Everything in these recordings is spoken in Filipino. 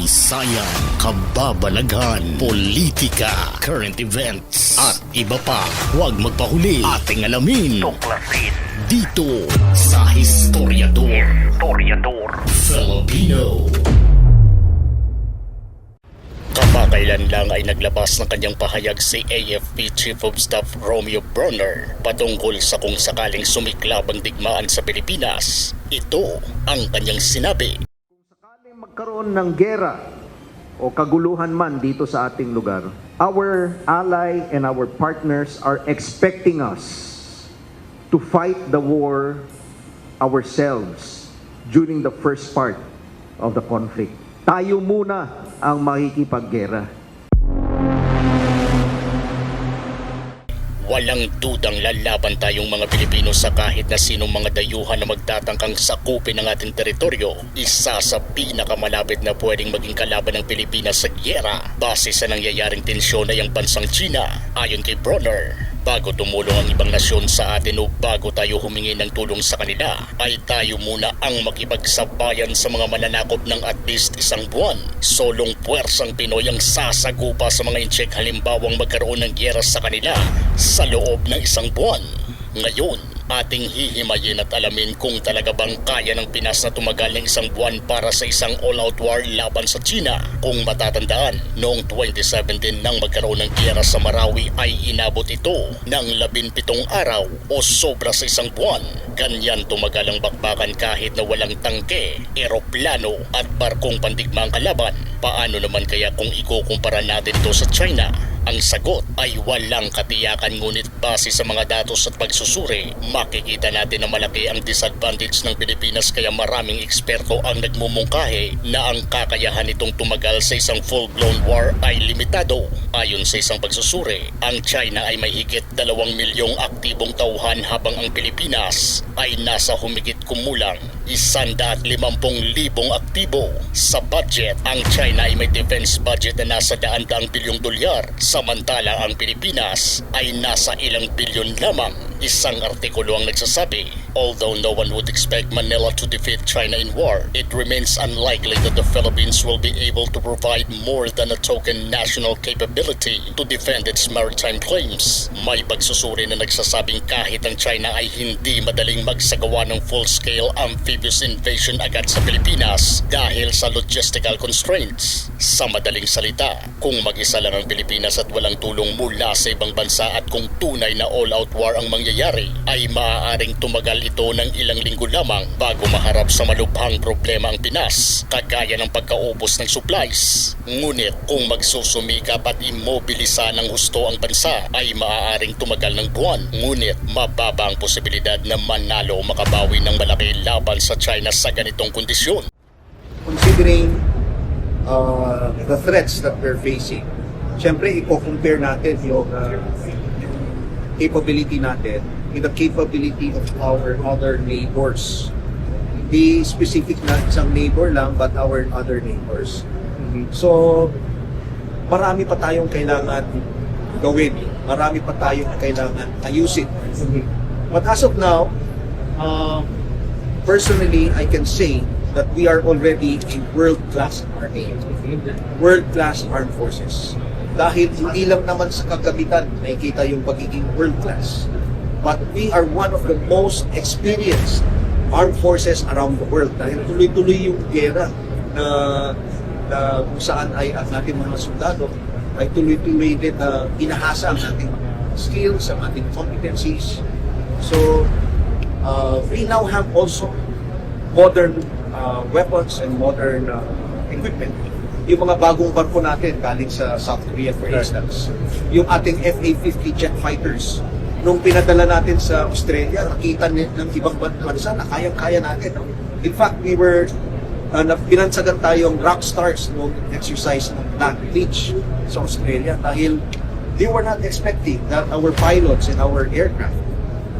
kasaysayan, kababalaghan, politika, current events, at iba pa. Huwag magpahuli ating alamin Tuklasin. dito sa Historiador Historiador. Filipino. Kamakailan lang ay naglabas ng kanyang pahayag si AFP Chief of Staff Romeo Bronner patungkol sa kung sakaling sumiklab ang digmaan sa Pilipinas. Ito ang kanyang sinabi. Magkaroon ng gera o kaguluhan man dito sa ating lugar, our ally and our partners are expecting us to fight the war ourselves during the first part of the conflict. Tayo muna ang makikipaggera. Walang dudang lalaban tayong mga Pilipino sa kahit na sinong mga dayuhan na magtatangkang sakupin ang ating teritoryo. Isa sa pinakamalapit na pwedeng maging kalaban ng Pilipinas sa gyera base sa nangyayaring tensyon ay ang bansang China. Ayon kay Bronner, bago tumulong ang ibang nasyon sa atin o bago tayo humingi ng tulong sa kanila, ay tayo muna ang makipagsabayan sa mga mananakop ng at least isang buwan. Solong puwersang Pinoy ang sasagupa sa mga incheck halimbawang magkaroon ng gyera sa kanila sa loob ng isang buwan. Ngayon, ating hihimayin at alamin kung talaga bang kaya ng Pinas na tumagal ng isang buwan para sa isang all-out war laban sa China. Kung matatandaan, noong 2017 nang magkaroon ng giyera sa Marawi ay inabot ito ng 17 araw o sobra sa isang buwan. Ganyan tumagal ang bakbakan kahit na walang tangke, eroplano at barkong pandigma ang kalaban. Paano naman kaya kung ikukumpara natin ito sa China? Ang sagot ay walang katiyakan ngunit base sa mga datos at pagsusuri, makikita natin na malaki ang disadvantage ng Pilipinas kaya maraming eksperto ang nagmumungkahi na ang kakayahan nitong tumagal sa isang full-blown war ay limitado. Ayon sa isang pagsusuri, ang China ay may higit dalawang milyong aktibong tauhan habang ang Pilipinas ay nasa humigit kumulang isandaat limampung libong aktibo. Sa budget, ang China ay may defense budget na nasa daan-daang bilyong dolyar, samantala ang Pilipinas ay nasa ilang bilyon lamang. Isang artikulo ang nagsasabi, although no one would expect Manila to defeat China in war, it remains unlikely that the Philippines will be able to provide more than a token national capability to defend its maritime claims. May pagsusuri na nagsasabing kahit ang China ay hindi madaling magsagawa ng full-scale amphibious invasion agad sa Pilipinas dahil sa logistical constraints. Sa madaling salita, kung mag-isa lang ang Pilipinas at walang tulong mula sa ibang bansa at kung tunay na all-out war ang mangyayari, ay maaaring tumagal ito ng ilang linggo lamang bago maharap sa malubhang problema ang Pinas, kagaya ng pagkaubos ng supplies. Ngunit kung magsusumikap at immobilisa ng husto ang bansa, ay maaaring tumagal ng buwan. Ngunit mababa ang posibilidad na manalo o makabawi ng malaki laban sa China sa ganitong kondisyon. considering uh, the threats that we're facing, syempre i-compare natin yung uh, capability natin with the capability of our other neighbors. Hindi specific na isang neighbor lang, but our other neighbors. So, marami pa tayong kailangan gawin. Marami pa tayong kailangan ayusin. But as of now, um, personally, I can say that we are already a world-class army. World-class armed forces. Dahil hindi lang naman sa kagamitan nakikita yung pagiging world-class. But we are one of the most experienced armed forces around the world. Dahil tuloy-tuloy yung gera na, na kung saan ay ang ating mga sundalo ay tuloy-tuloy din na inahasa ang ating skills, ang ating competencies. So, uh, we now have also modern uh, weapons and modern uh, equipment. Yung mga bagong barko natin galing sa South Korea for instance. Yung ating FA-50 jet fighters. Nung pinadala natin sa Australia, nakita ng ibang ban- bansa na kayang-kaya natin. In fact, we were uh, na pinansagan tayong rock stars nung exercise ng Black Beach sa Australia dahil they were not expecting that our pilots and our aircraft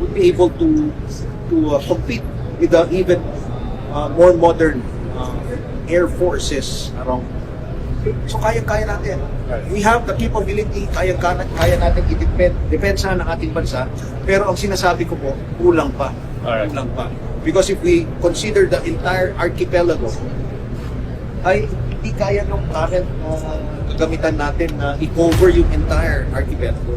would be able to to uh, compete with the even uh, more modern uh, air forces around. So kaya-kaya natin. We have the capability, kaya-kaya kaya natin i-defend, depensa ng ating bansa. Pero ang sinasabi ko po, kulang pa. Alright. Kulang pa. Because if we consider the entire archipelago, ay hindi kaya nung current uh, gagamitan natin na i-cover yung entire archipelago.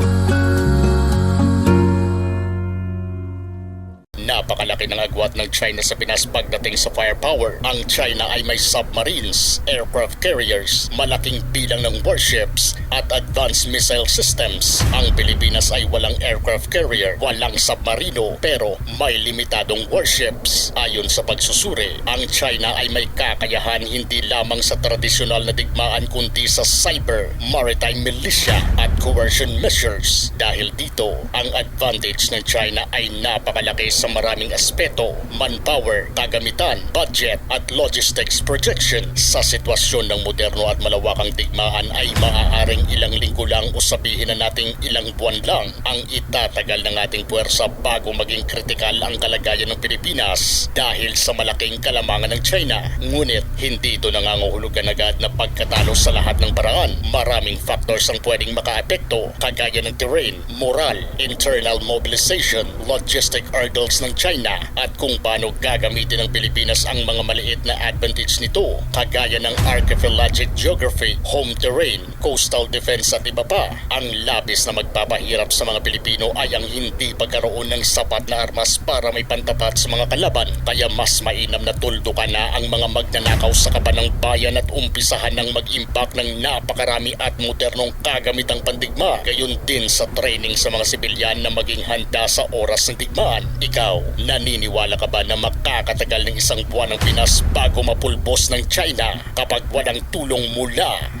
Napakalaki ng agwat ng China sa Pinas pagdating sa firepower. Ang China ay may submarines, aircraft carriers, malaking bilang ng warships at advanced missile systems. Ang Pilipinas ay walang aircraft carrier, walang submarino, pero may limitadong warships. Ayon sa pagsusuri, ang China ay may kakayahan hindi lamang sa tradisyonal na digmaan kundi sa cyber, maritime militia at coercion measures. Dahil dito, ang advantage ng China ay napakalaki sa maraming aspeto, manpower, kagamitan, budget at logistics projection. Sa sitwasyon ng moderno at malawakang digmaan ay maaaring ilang linggo lang o sabihin na nating ilang buwan lang ang itatagal ng ating puwersa bago maging kritikal ang kalagayan ng Pilipinas dahil sa malaking kalamangan ng China. Ngunit hindi ito nangangahulugan agad na pagkatalo sa lahat ng paraan. Maraming factors ang pwedeng makaapekto kagaya ng terrain, moral, internal mobilization, logistic hurdles ng China at kung paano gagamitin ng Pilipinas ang mga maliit na advantage nito kagaya ng archipelagic geography, home terrain, coastal defense at iba pa. Ang labis na magpapahirap sa mga Pilipino ay ang hindi pagkaroon ng sapat na armas para may pantapat sa mga kalaban kaya mas mainam na tuldukan na ang mga magnanakaw sa kaban bayan at umpisahan ng mag-impact ng napakarami at modernong kagamitang pandigma gayon din sa training sa mga sibilyan na maging handa sa oras ng digmaan. Ikaw, naniniwala ka ba na makakatagal ng isang buwan ng Pinas bago mapulbos ng China kapag walang tulong mula